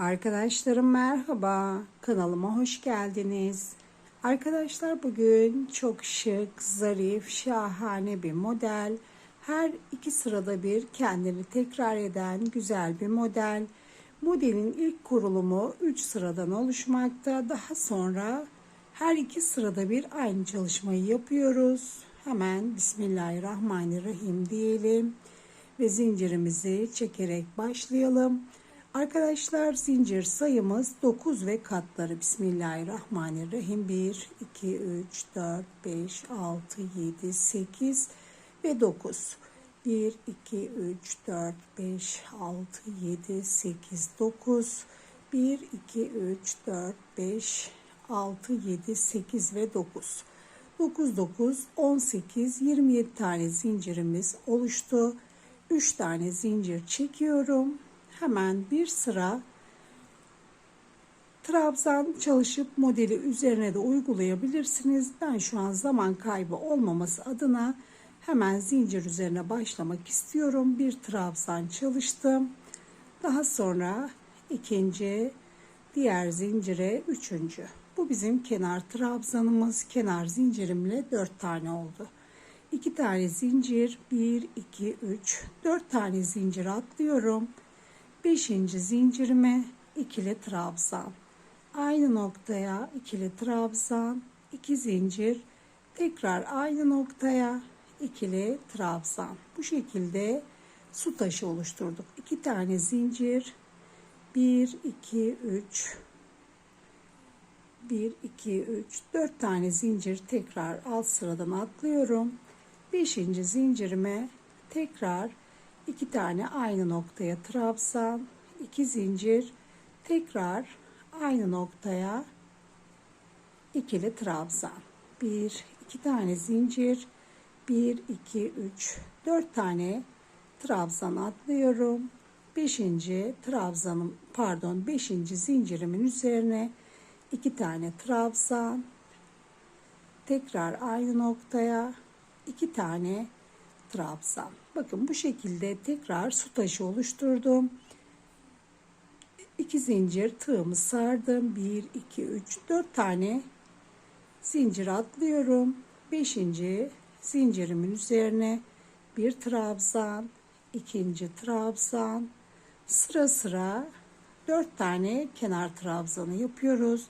Arkadaşlarım merhaba. Kanalıma hoş geldiniz. Arkadaşlar bugün çok şık, zarif, şahane bir model. Her iki sırada bir kendini tekrar eden güzel bir model. Modelin ilk kurulumu 3 sıradan oluşmakta. Daha sonra her iki sırada bir aynı çalışmayı yapıyoruz. Hemen Bismillahirrahmanirrahim diyelim ve zincirimizi çekerek başlayalım. Arkadaşlar zincir sayımız 9 ve katları. Bismillahirrahmanirrahim. 1, 2, 3, 4, 5, 6, 7, 8 ve 9. 1, 2, 3, 4, 5, 6, 7, 8, 9. 1, 2, 3, 4, 5, 6, 7, 8 ve 9. 9, 9, 18, 27 tane zincirimiz oluştu. 3 tane zincir çekiyorum hemen bir sıra trabzan çalışıp modeli üzerine de uygulayabilirsiniz. Ben şu an zaman kaybı olmaması adına hemen zincir üzerine başlamak istiyorum. Bir trabzan çalıştım. Daha sonra ikinci, diğer zincire üçüncü. Bu bizim kenar trabzanımız. Kenar zincirimle dört tane oldu. 2 tane zincir 1 2 3 4 tane zincir atlıyorum 5. zincirime ikili trabzan. Aynı noktaya ikili trabzan, 2 zincir, tekrar aynı noktaya ikili trabzan. Bu şekilde su taşı oluşturduk. 2 tane zincir, 1 2 3 1 2 3 4 tane zincir tekrar alt sıradan atlıyorum. 5. zincirime tekrar iki tane aynı noktaya trabzan, iki zincir, tekrar aynı noktaya ikili trabzan. Bir, iki tane zincir, bir, iki, üç, dört tane trabzan atlıyorum. Beşinci trabzanım, pardon, beşinci zincirimin üzerine iki tane trabzan, tekrar aynı noktaya iki tane trabzan. Bakın bu şekilde tekrar su taşı oluşturdum. 2 zincir tığımı sardım. 1, 2, 3, 4 tane zincir atlıyorum. 5. zincirimin üzerine bir trabzan, ikinci trabzan, sıra sıra 4 tane kenar trabzanı yapıyoruz.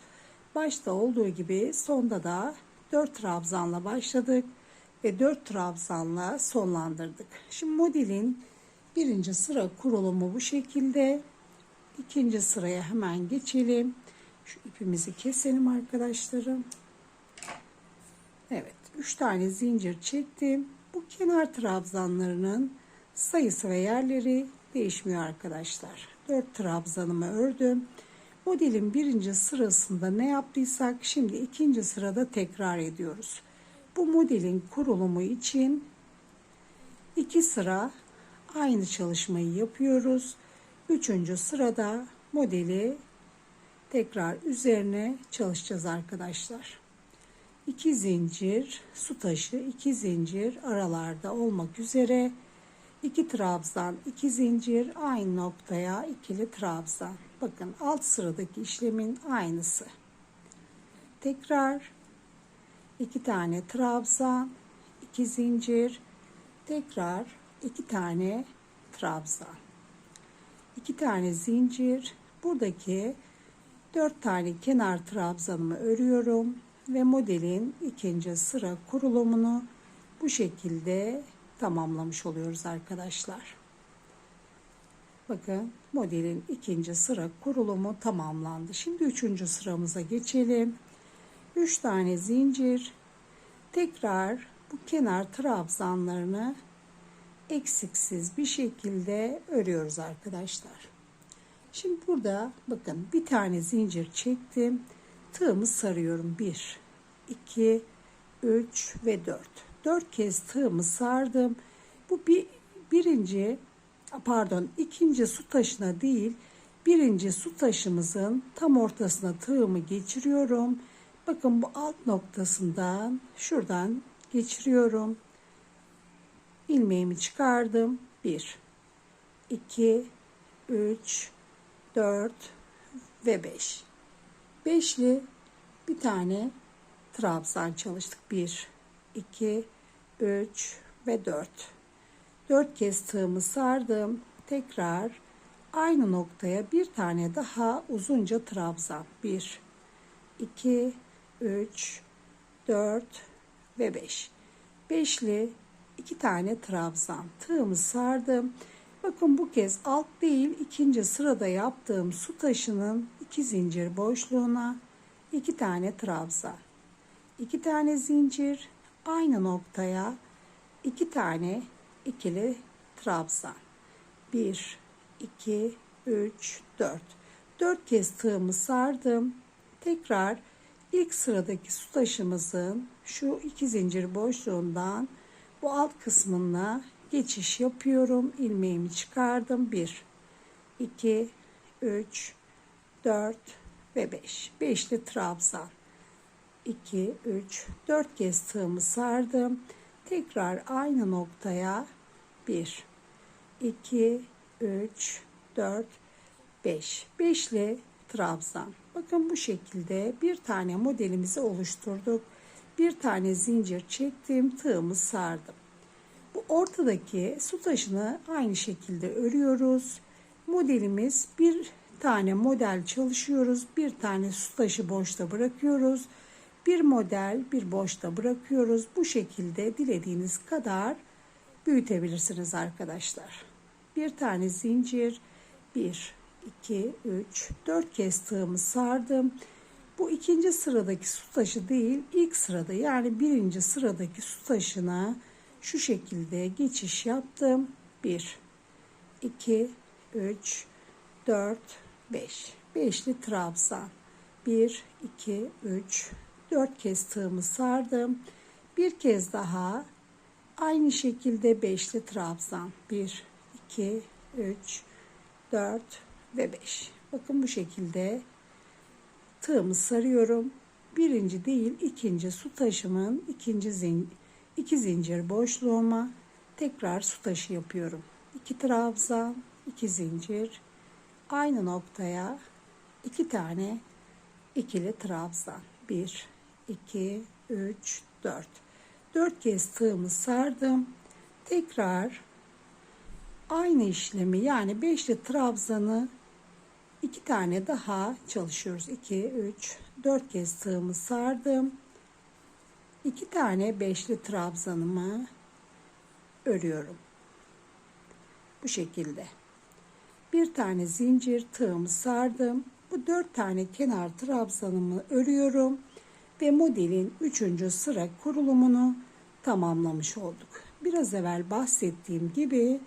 Başta olduğu gibi sonda da 4 trabzanla başladık ve 4 trabzanla sonlandırdık. Şimdi modelin birinci sıra kurulumu bu şekilde. İkinci sıraya hemen geçelim. Şu ipimizi keselim arkadaşlarım. Evet 3 tane zincir çektim. Bu kenar trabzanlarının sayısı ve yerleri değişmiyor arkadaşlar. 4 trabzanımı ördüm. Modelin birinci sırasında ne yaptıysak şimdi ikinci sırada tekrar ediyoruz. Bu modelin kurulumu için iki sıra aynı çalışmayı yapıyoruz. Üçüncü sırada modeli tekrar üzerine çalışacağız arkadaşlar. İki zincir su taşı, iki zincir aralarda olmak üzere iki trabzan, iki zincir aynı noktaya ikili trabzan. Bakın alt sıradaki işlemin aynısı. Tekrar iki tane trabzan, iki zincir, tekrar iki tane trabzan. iki tane zincir, buradaki dört tane kenar trabzanımı örüyorum ve modelin ikinci sıra kurulumunu bu şekilde tamamlamış oluyoruz arkadaşlar. Bakın modelin ikinci sıra kurulumu tamamlandı. Şimdi üçüncü sıramıza geçelim. 3 tane zincir tekrar bu kenar trabzanlarını eksiksiz bir şekilde örüyoruz arkadaşlar. Şimdi burada bakın bir tane zincir çektim. Tığımı sarıyorum. 1 2 3 ve 4. 4 kez tığımı sardım. Bu bir birinci pardon ikinci su taşına değil birinci su taşımızın tam ortasına tığımı geçiriyorum Bakın bu alt noktasından şuradan geçiriyorum. ilmeğimi çıkardım. 1 2 3 4 ve 5. Beşli bir tane trabzan çalıştık. 1, 2, 3 ve 4. 4 kez tığımı sardım. Tekrar aynı noktaya bir tane daha uzunca trabzan. 1, 2, 3, 4 ve 5. Beşli iki tane trabzan. Tığımı sardım. Bakın bu kez alt değil ikinci sırada yaptığım su taşının iki zincir boşluğuna iki tane trabzan. iki tane zincir aynı noktaya iki tane ikili trabzan. 1, 2, 3, 4. 4 kez tığımı sardım. Tekrar ilk sıradaki su taşımızın şu iki zincir boşluğundan bu alt kısmına geçiş yapıyorum. ilmeğimi çıkardım. 1, 2, 3, 4 ve 5. Beşli trabzan. 2, 3, 4 kez tığımı sardım. Tekrar aynı noktaya 1, 2, 3, 4, 5. Beşli trabzan. Bakın bu şekilde bir tane modelimizi oluşturduk. Bir tane zincir çektim, tığımı sardım. Bu ortadaki su taşını aynı şekilde örüyoruz. Modelimiz bir tane model çalışıyoruz. Bir tane su taşı boşta bırakıyoruz. Bir model bir boşta bırakıyoruz. Bu şekilde dilediğiniz kadar büyütebilirsiniz arkadaşlar. Bir tane zincir, bir, 2, 3, 4 kez tığımı sardım. Bu ikinci sıradaki su taşı değil, ilk sırada yani birinci sıradaki su taşına şu şekilde geçiş yaptım. 1, 2, 3, 4, 5. Beşli trabzan. 1, 2, 3, 4 kez tığımı sardım. Bir kez daha aynı şekilde beşli trabzan. 1, 2, 3, 4, ve 5. Bakın bu şekilde tığımı sarıyorum. Birinci değil ikinci su taşımın ikinci zin, iki zincir boşluğuma tekrar su taşı yapıyorum. 2 trabzan, 2 zincir aynı noktaya iki tane ikili trabzan. 1 2 3 4. 4 kez tığımı sardım. Tekrar aynı işlemi yani beşli trabzanı iki tane daha çalışıyoruz. 2, 3, 4 kez tığımı sardım. iki tane beşli trabzanımı örüyorum. Bu şekilde. Bir tane zincir tığımı sardım. Bu dört tane kenar trabzanımı örüyorum ve modelin üçüncü sıra kurulumunu tamamlamış olduk. Biraz evvel bahsettiğim gibi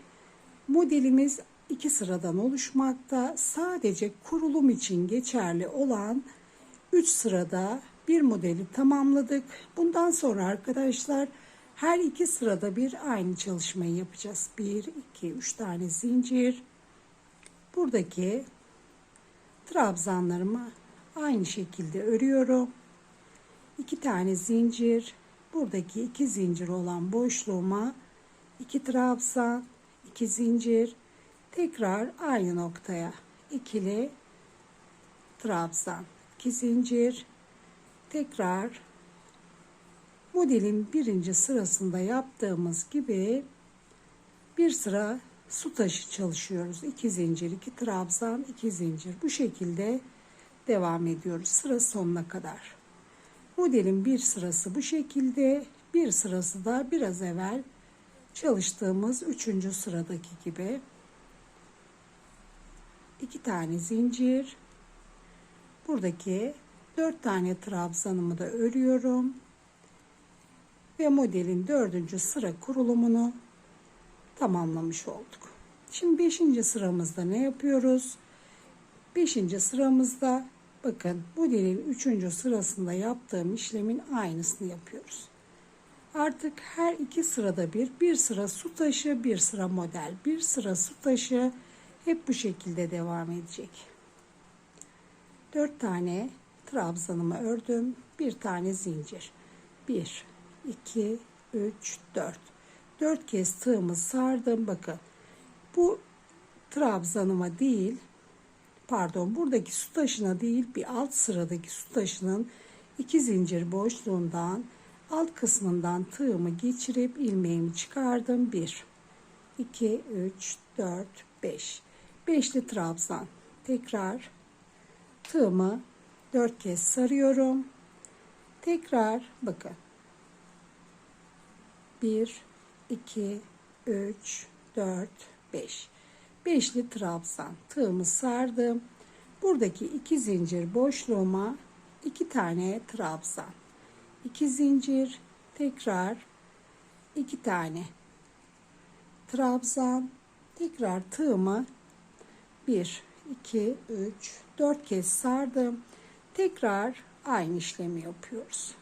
modelimiz iki sıradan oluşmakta. Sadece kurulum için geçerli olan 3 sırada bir modeli tamamladık. Bundan sonra arkadaşlar her iki sırada bir aynı çalışmayı yapacağız. 1, 2, 3 tane zincir. Buradaki trabzanlarımı aynı şekilde örüyorum. 2 tane zincir. Buradaki iki zincir olan boşluğuma 2 trabzan, 2 zincir, Tekrar aynı noktaya ikili trabzan, iki zincir. Tekrar modelin birinci sırasında yaptığımız gibi bir sıra su taşı çalışıyoruz. İki zincir, iki trabzan, iki zincir. Bu şekilde devam ediyoruz sıra sonuna kadar. Modelin bir sırası bu şekilde, bir sırası da biraz evvel çalıştığımız üçüncü sıradaki gibi iki tane zincir buradaki dört tane trabzanımı da örüyorum ve modelin dördüncü sıra kurulumunu tamamlamış olduk. Şimdi beşinci sıramızda ne yapıyoruz? Beşinci sıramızda bakın modelin üçüncü sırasında yaptığım işlemin aynısını yapıyoruz. Artık her iki sırada bir, bir sıra su taşı, bir sıra model, bir sıra su taşı, hep bu şekilde devam edecek. 4 tane trabzanımı ördüm. Bir tane zincir. 1, 2, 3, 4. 4 kez tığımı sardım. Bakın bu trabzanıma değil pardon buradaki su taşına değil bir alt sıradaki su taşının iki zincir boşluğundan alt kısmından tığımı geçirip ilmeğimi çıkardım. 1 2 3 4 5 beşli trabzan tekrar tığımı 4 kez sarıyorum. Tekrar bakın. 1 2 3 4 5 beşli trabzan tığımı sardım. Buradaki iki zincir boşluğuma iki tane trabzan. iki zincir tekrar iki tane trabzan tekrar tığımı 1 2 3 4 kez sardım. Tekrar aynı işlemi yapıyoruz.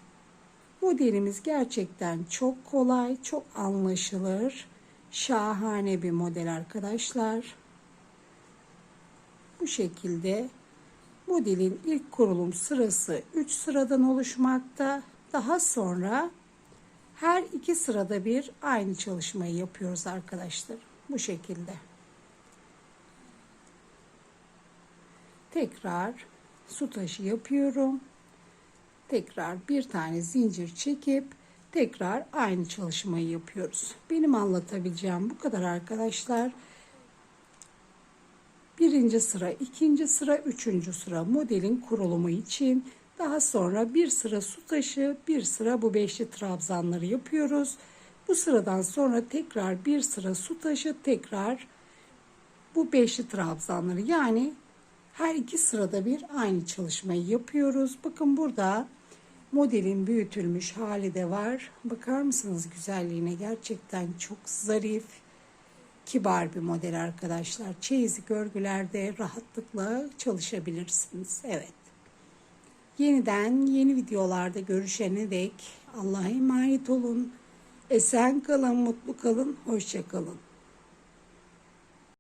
Modelimiz gerçekten çok kolay, çok anlaşılır. Şahane bir model arkadaşlar. Bu şekilde modelin ilk kurulum sırası 3 sıradan oluşmakta. Daha sonra her iki sırada bir aynı çalışmayı yapıyoruz arkadaşlar. Bu şekilde. Tekrar su taşı yapıyorum. Tekrar bir tane zincir çekip tekrar aynı çalışmayı yapıyoruz. Benim anlatabileceğim bu kadar arkadaşlar. Birinci sıra, ikinci sıra, üçüncü sıra modelin kurulumu için daha sonra bir sıra su taşı, bir sıra bu beşli trabzanları yapıyoruz. Bu sıradan sonra tekrar bir sıra su taşı, tekrar bu beşli trabzanları yani her iki sırada bir aynı çalışmayı yapıyoruz. Bakın burada modelin büyütülmüş hali de var. Bakar mısınız güzelliğine? Gerçekten çok zarif, kibar bir model arkadaşlar. Çeyizlik örgülerde rahatlıkla çalışabilirsiniz. Evet. Yeniden yeni videolarda görüşene dek Allah'a emanet olun. Esen kalın, mutlu kalın, hoşça kalın.